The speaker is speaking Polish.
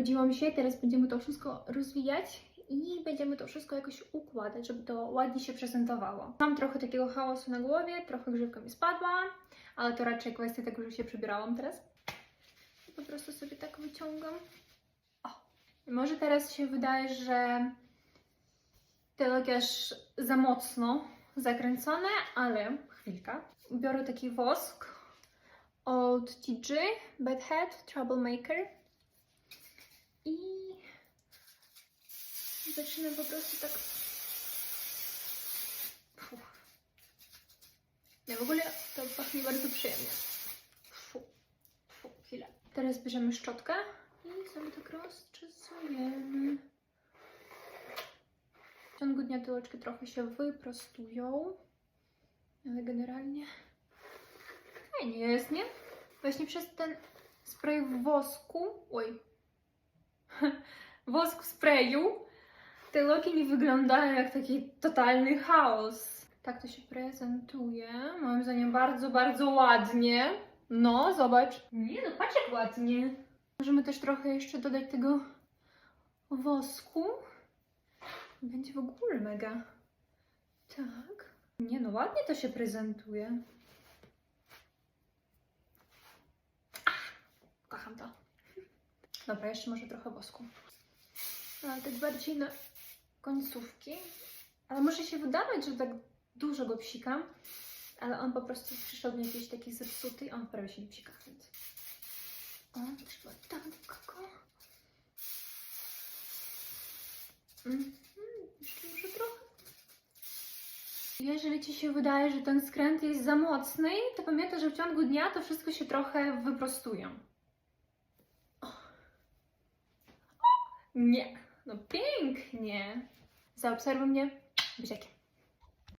obudziłam się, teraz będziemy to wszystko rozwijać i będziemy to wszystko jakoś układać, żeby to ładnie się prezentowało. Mam trochę takiego chaosu na głowie, trochę grzywka mi spadła, ale to raczej kwestia tego, że się przebierałam teraz. Po prostu sobie tak wyciągam. O. Może teraz się wydaje, że te loki aż za mocno zakręcone, ale chwilka. Biorę taki wosk od TG, Bad Head, Troublemaker i zaczynam po prostu tak. Fuh. Nie, w ogóle to pachnie bardzo przyjemnie. Fu, fu, chwilę. Teraz bierzemy szczotkę i sobie tak rozczesujemy. W ciągu dnia tyłeczki trochę się wyprostują, ale generalnie fajnie jest, nie? Właśnie przez ten spray wosku, oj, wosk w sprayu, te loki mi wyglądają jak taki totalny chaos. Tak to się prezentuje. Moim zdaniem bardzo, bardzo ładnie. No, zobacz. Nie no, patrz jak ładnie. Możemy też trochę jeszcze dodać tego wosku. Będzie w ogóle mega. Tak. Nie no, ładnie to się prezentuje. Ach, kocham to. Dobra, jeszcze może trochę wosku. No, ale tak bardziej na końcówki. Ale może się wydawać, że tak dużo go psikam, ale on po prostu przyszedł mi jakiś taki zepsuty i on prawie się nie psika, więc... O, trzeba tak. Mhm, jeszcze może trochę. Jeżeli Ci się wydaje, że ten skręt jest za mocny, to pamiętaj, że w ciągu dnia to wszystko się trochę wyprostuje. O. Nie, no pięknie. Zaobserwuj mnie buziakiem.